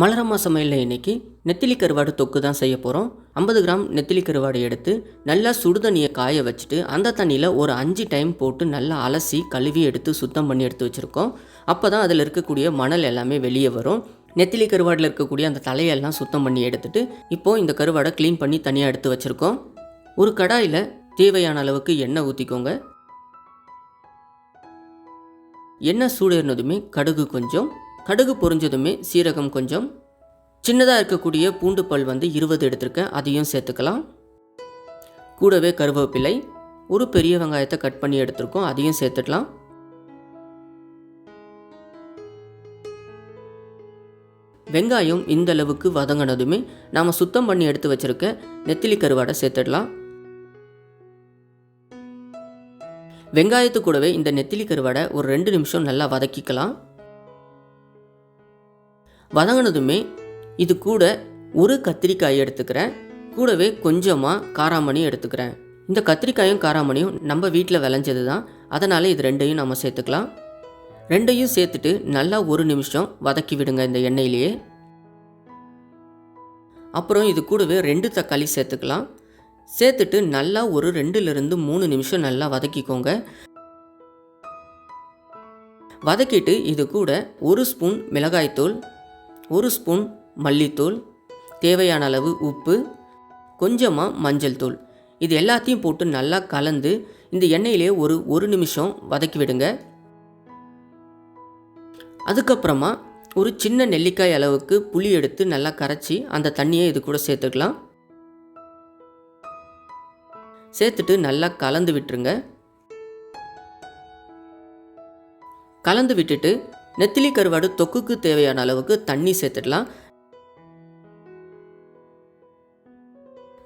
மலரம்மா சமையலில் இன்றைக்கி நெத்திலி கருவாடு தொக்கு தான் செய்ய போகிறோம் ஐம்பது கிராம் நெத்திலி கருவாடு எடுத்து நல்லா சுடு தண்ணியை காய வச்சுட்டு அந்த தண்ணியில் ஒரு அஞ்சு டைம் போட்டு நல்லா அலசி கழுவி எடுத்து சுத்தம் பண்ணி எடுத்து வச்சுருக்கோம். அப்போ தான் அதில் இருக்கக்கூடிய மணல் எல்லாமே வெளியே வரும். நெத்திலி கருவாடில் இருக்கக்கூடிய அந்த தலையெல்லாம் சுத்தம் பண்ணி எடுத்துட்டு இப்போது இந்த கருவாடை க்ளீன் பண்ணி தனியாக எடுத்து வச்சுருக்கோம். ஒரு கடாயில் தேவையான அளவுக்கு எண்ணெய் ஊற்றிக்கோங்க எண்ணெய் சூடேறினதுமே கடுகு கொஞ்சம் கடுகு பொரிஞ்சதுமே சீரகம் கொஞ்சம். சின்னதாக இருக்கக்கூடிய பூண்டு பல் வந்து இருபது எடுத்திருக்கேன். அதையும் சேர்த்துக்கலாம். கூடவே கருவேப்பிலை ஒரு பெரிய வெங்காயத்தை கட் பண்ணி எடுத்திருக்கோம். அதையும் சேர்த்துக்கலாம். வெங்காயம் இந்த அளவுக்கு வதங்கினதுமே நாம் சுத்தம் பண்ணி எடுத்து வச்சிருக்க நெத்திலி கருவாடை சேர்த்துடலாம். வெங்காயத்து கூடவே இந்த நெத்திலி கருவாடை ஒரு ரெண்டு நிமிஷம் நல்லா வதக்கிக்கலாம். வதங்கினதுமே இது கூட ஒரு கத்திரிக்காய் எடுத்துக்கிறேன். கூடவே கொஞ்சமாக காராமணி எடுத்துக்கிறேன். இந்த கத்திரிக்காயும் காராமணியும் நம்ம வீட்டில் விளைஞ்சது தான் அதனால் இது ரெண்டையும் நம்ம சேர்த்துக்கலாம். ரெண்டையும் சேர்த்துட்டு நல்லா ஒரு நிமிஷம் வதக்கி விடுங்க இந்த எண்ணெயிலேயே. அப்புறம் இது கூடவே ரெண்டு தக்காளி சேர்த்துக்கலாம். சேர்த்துட்டு நல்லா ஒரு ரெண்டுலேருந்து மூணு நிமிஷம் நல்லா வதக்கிக்கோங்க. வதக்கிட்டு இது கூட ஒரு ஸ்பூன் மிளகாய்த்தூள் ஒரு ஸ்பூன் மல்லித்தூள் தேவையான அளவு உப்பு கொஞ்சமாக மஞ்சள் தூள். இது எல்லாத்தையும் போட்டு நல்லா கலந்து இந்த எண்ணெயிலே ஒரு ஒரு நிமிஷம் வதக்கி விடுங்க. அதுக்கப்புறமா ஒரு சின்ன நெல்லிக்காய் அளவுக்கு புளி எடுத்து நல்லா கரைச்சி அந்த தண்ணியை இது கூட சேர்த்துக்கலாம். சேர்த்துட்டு நல்லா கலந்து விட்டுருங்க. கலந்து விட்டுட்டு நெத்திலி கருவாடு தொக்குக்கு தேவையான அளவுக்கு தண்ணி சேர்த்துடலாம்.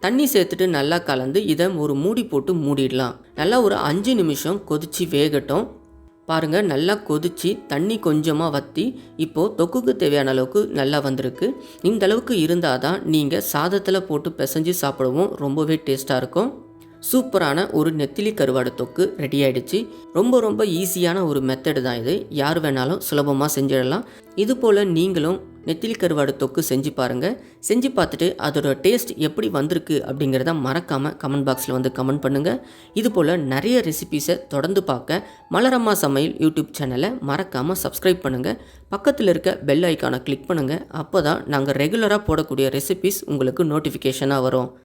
தண்ணி சேர்த்துட்டு நல்லா கலந்து இதை ஒரு மூடி போட்டு மூடிடலாம். நல்லா ஒரு அஞ்சு நிமிஷம் கொதித்து வேகட்டும். பாருங்கள் நல்லா கொதித்து தண்ணி கொஞ்சமாக வற்றி இப்போது தொக்குக்கு தேவையான அளவுக்கு நல்லா வந்திருக்கு. இந்த அளவுக்கு இருந்தால் தான் நீங்கள் சாதத்தில் போட்டு பிசைஞ்சு சாப்பிடவும் ரொம்பவே டேஸ்ட்டாக இருக்கும். சூப்பரான ஒரு நெத்திலி கருவாடு தொக்கு ரெடி ஆகிடுச்சு ரொம்ப ரொம்ப ஈஸியான ஒரு மெத்தடு தான் இது. யார் வேணாலும் சுலபமாக செஞ்சிடலாம். இது போல் நீங்களும் நெத்திலி கருவாடு தொக்கு செஞ்சு பாருங்கள் செஞ்சு பார்த்துட்டு அதோட டேஸ்ட் எப்படி வந்திருக்கு அப்படிங்கிறத மறக்காமல் கமெண்ட் பாக்ஸில் வந்து கமெண்ட் பண்ணுங்கள் இது போல் நிறைய ரெசிபீஸை தொடர்ந்து பார்க்க மலரம்மா சமையல் யூடியூப் சேனலை மறக்காமல் சப்ஸ்கிரைப் பண்ணுங்கள் பக்கத்தில் இருக்க பெல் ஐக்கானை கிளிக் பண்ணுங்கள் அப்போ தான் நாங்கள் ரெகுலராக போடக்கூடிய ரெசிபீஸ் உங்களுக்கு நோட்டிஃபிகேஷனாக வரும்.